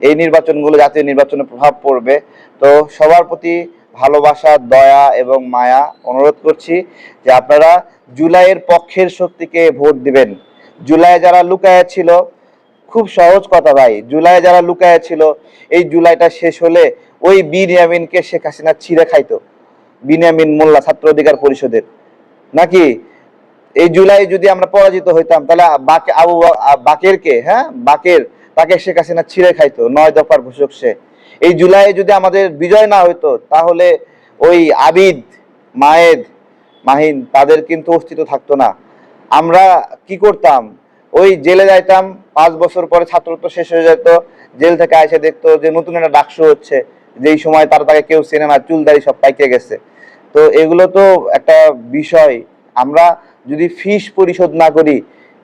এই নির্বাচনগুলো জাতীয় নির্বাচনে প্রভাব পড়বে। তো সবার প্রতি ভালোবাসা, দয়া এবং মায়া অনুরোধ করছি যে আপনারা জুলাইয়ের পক্ষের শক্তিকে ভোট দিবেন। জুলাই যারা লুকায় ছিল, খুব সহজ কথা ভাই জুলাই যারা লুকায় ছিল, এই জুলাইটা শেষ হলে ওই বিনিয়ামিনকে শেখ হাসিনা ছিঁড়ে খাইতো। বিনিয়ামিন মোল্লা, ছাত্র অধিকার পরিষদের। নাকি? এই জুলাই যদি আমরা পরাজিত হইতাম, তাহলে বাকে আবু বাকেরকে হ্যাঁ? বাকের তাকে শেখ হাসিনা ছিঁড়ে খাইতো, নয় দফার ঘোষক সে। এই জুলাই যদি আমাদের বিজয় না হইতো, তাহলে ওই আবিদ, মায়েদ, মাহিন, তাদের কিন্তু অস্তিত্ব থাকতো না। আমরা কি করতাম? ওই জেলে যাইতাম, পাঁচ বছর পরে ছাত্রত্ব শেষ হয়ে যেত, জেল থেকে এসে দেখতো যে নতুন একটা ডাকসু হচ্ছে, যেই সময় তার তাকে কেউ না, চুলদারি সব পাইকে গেছে। তো এগুলো তো একটা বিষয়। আমরা যদি ফিস পরিশোধ না করি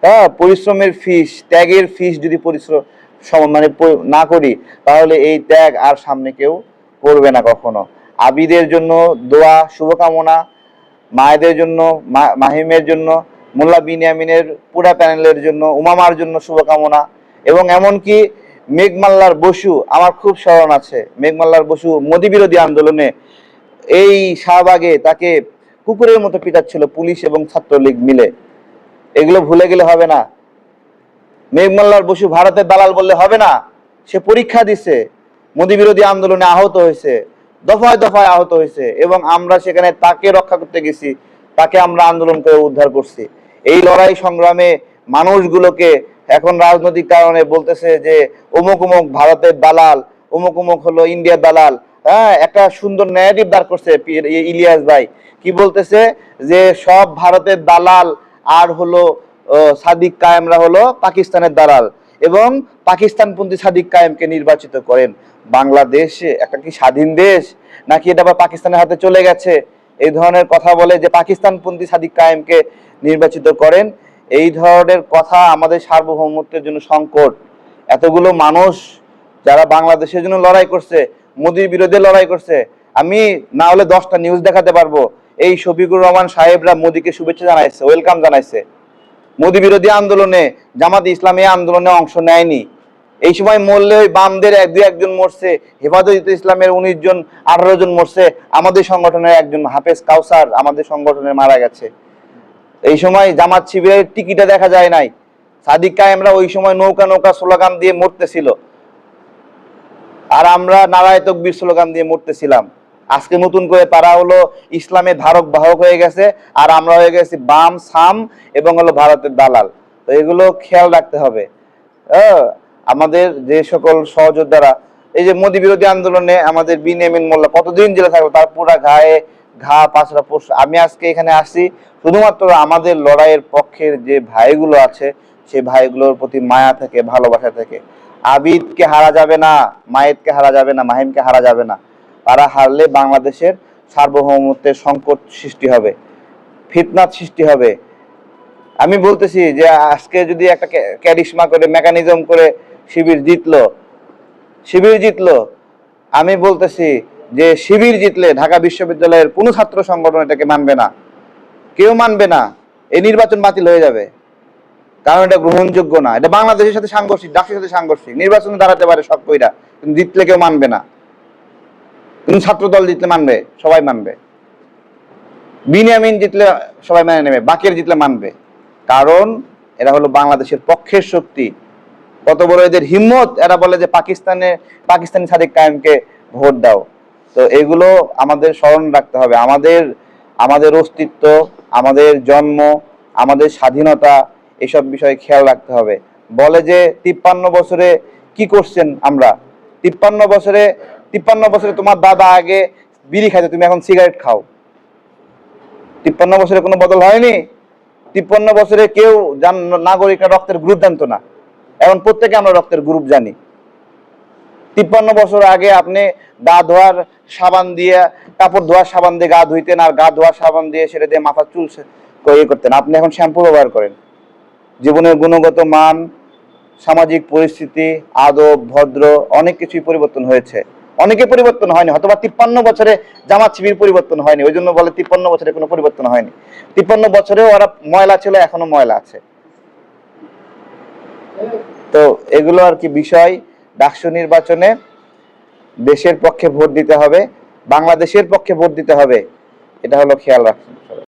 হ্যাঁ পরিশ্রমের ফিস, ত্যাগের ফিস যদি পরিশ্রম মানে না করি, তাহলে এই ত্যাগ আর সামনে কেউ করবে না কখনো। আবিদের জন্য দোয়া, শুভকামনা, মায়েদের জন্য মাহিমের জন্য, মোল্লা বিনিয়ামিনের পুরা প্যানেলের জন্য, উমামার জন্য শুভকামনা। এবং এমনকি মেঘমাল্লার বসু, আমার খুব স্মরণ আছে, মেঘমাল্লার বসু মোদী বিরোধী আন্দোলনে এই শাহবাগে তাকে কুকুরের মতো পিটাচ্ছিল পুলিশ এবং ছাত্রলীগ মিলে। এগুলো ভুলে গেলে হবে না। মেঘমাল্লার বসু ভারতের দালাল বললে হবে না। সে পরীক্ষা দিছে, মোদী বিরোধী আন্দোলনে আহত হয়েছে, দফায় দফায় আহত হয়েছে এবং আমরা সেখানে তাকে রক্ষা করতে গেছি, তাকে আমরা আন্দোলন করে উদ্ধার করছি। এই লড়াই সংগ্রামে মানুষগুলোকে এখন রাজনৈতিক কারণে বলতেছে যে অমুক অমুক ভারতের দালাল, অমুক অমুক হলো ইন্ডিয়ার দালাল হ্যাঁ একটা সুন্দর ন্যারেটিভ দাঁড় করছে ইলিয়াস ভাই। কি বলতেছে যে সব ভারতের দালাল আর হলো সাদিক কায়েমরা হলো পাকিস্তানের দালাল এবং পাকিস্তানপন্থী সাদিক কায়েমকে নির্বাচিত করেন। বাংলাদেশ একটা কি স্বাধীন দেশ? নাকি এটা আবার পাকিস্তানের হাতে চলে গেছে? এই ধরনের কথা বলে যে পাকিস্তানপন্থী সাদিক কায়েমকে নির্বাচিত করেন, এই ধরনের কথা আমাদের সার্বভৌমত্বের জন্য সংকট। এতগুলো মানুষ যারা বাংলাদেশের জন্য লড়াই করছে, মোদির বিরুদ্ধে লড়াই করছে, আমি না হলে দশটা নিউজ দেখাতে পারব। এই শফিকুর রহমান সাহেবরা মোদিকে শুভেচ্ছা জানাইছে ওয়েলকাম জানাইছে। মোদি বিরোধী আন্দোলনে, জামাত ইসলামী আন্দোলনে অংশ নেয়নি। এই সময় মরলে ওই বামদের এক, দুই, একজন মরছে, হেফাজত ইসলামের উনিশ জন, আঠারো জন মরছে, আমাদের সংগঠনের একজন হাফেজ কাউসার আমাদের সংগঠনের মারা গেছে। এই সময় জামাত শিবিরের টিকিটে দেখা যায় নাই। সাদিক কায়েমরা ওই সময় নৌকা নৌকা স্লোগান দিয়ে মরতেছিল। আর আমরা নারায় তকবীর স্লোগান দিয়ে মরতেছিলাম। আজকে নতুন করে তারা হলো ইসলামের ধারক বাহক হয়ে গেছে, আর আমরা হয়ে গেছি বাম, সাম এবং হলো ভারতের দালাল। তো এগুলো খেয়াল রাখতে হবে। আমাদের যে সকল সহযোদ্ধারা, এই যে মোদী বিরোধী আন্দোলনে আমাদের বিনিয়ামিন মোল্লা কতদিন জেলে থাকবে তার পুরা গায়ে ঘা পাঁচরা পোষ আমি আজকে এখানে আসছি, শুধুমাত্র আমাদের লড়াইয়ের পক্ষের যে ভাইগুলো আছে, সেই ভাইগুলোর প্রতি মায়া থেকে, ভালোবাসা থেকে। আবিদকে হারা যাবে না, মায়েদকে হারা যাবে না, মাহিমকে হারা যাবে না। তারা হারলে বাংলাদেশের সার্বভৌমত্বের সংকট সৃষ্টি হবে ফিতনাত সৃষ্টি হবে। আমি বলতেছি যে আজকে যদি একটা ক্যা- ক্যারিশমা করে মেকানিজম করে শিবির জিতলো শিবির জিতলো, আমি বলতেছি যে শিবির জিতলে ঢাকা বিশ্ববিদ্যালয়ের কোনো ছাত্র সংগঠন এটাকে মানবে না। কেউ মানবে না, এই নির্বাচন বাতিল হয়ে যাবে। কারণ এটা গ্রহণযোগ্য না, এটা বাংলাদেশের সাথে সাংঘর্ষিক ডাকের সাথে সাংঘর্ষিক। নির্বাচনে দাঁড়াতে পারে সব কইরা কিন্তু জিতলে কেউ মানবে না। কিন্তু ছাত্র দল জিতলে মানবে, সবাই মানবে। বিনিয়ামিন জিতলে সবাই মেনে নেবে, বাকের জিতলে মানবে। কারণ এরা হলো বাংলাদেশের পক্ষের শক্তি। কত বড় এদের হিম্মত, এরা বলে যে পাকিস্তানে, পাকিস্তানি সাদিক কায়েমকে ভোট দাও। তো এগুলো আমাদের স্মরণ রাখতে হবে। আমাদের আমাদের অস্তিত্ব, আমাদের জন্ম, আমাদের স্বাধীনতা, এসব বিষয়ে খেয়াল রাখতে হবে। বলে যে তিপ্পান্ন বছরে কি করছেন আমরা? তিপ্পান্ন বছরে তিপ্পান্ন বছরে তোমার দাদা আগে বিড়ি খাইতো, তুমি এখন সিগারেট খাও। তিপ্পান্ন বছরে কোনো বদল হয়নি? তিপ্পান্ন বছরে কেউ নাগরিকরা রক্তের গ্রুপ জানতো না। এখন প্রত্যেকে আমরা রক্তের গ্রুপ জানি। তিপ্পান্ন বছর আগে আপনি গা ধোয়ার সাবান দিয়ে, কাপড় ধোয়ার সাবান দিয়ে গা ধুইতেন আর গা ধোয়ার সাবান দিয়ে সেটা দিয়ে মাথা চুল ইয়ে করতেন। আপনি এখন শ্যাম্পু ব্যবহার করেন। জীবনের গুণগত মান, সামাজিক পরিস্থিতি, আদব, ভদ্র, অনেক কিছুই পরিবর্তন হয়েছে। অনেকে পরিবর্তন হয়নি হয়তো বা তিপ্পান্ন বছরে জামাত শিবির পরিবর্তন হয়নি, ওই জন্য বলে তিপ্পান্ন বছরে কোনো পরিবর্তন হয়নি। তিপ্পান্ন বছরেও ওরা ময়লা ছিল, এখনও ময়লা আছে। তো এগুলো আর কি বিষয়, ডাকসু নির্বাচনে দেশের পক্ষে ভোট দিতে হবে, বাংলাদেশের পক্ষে ভোট দিতে হবে, এটা হলো খেয়াল রাখুন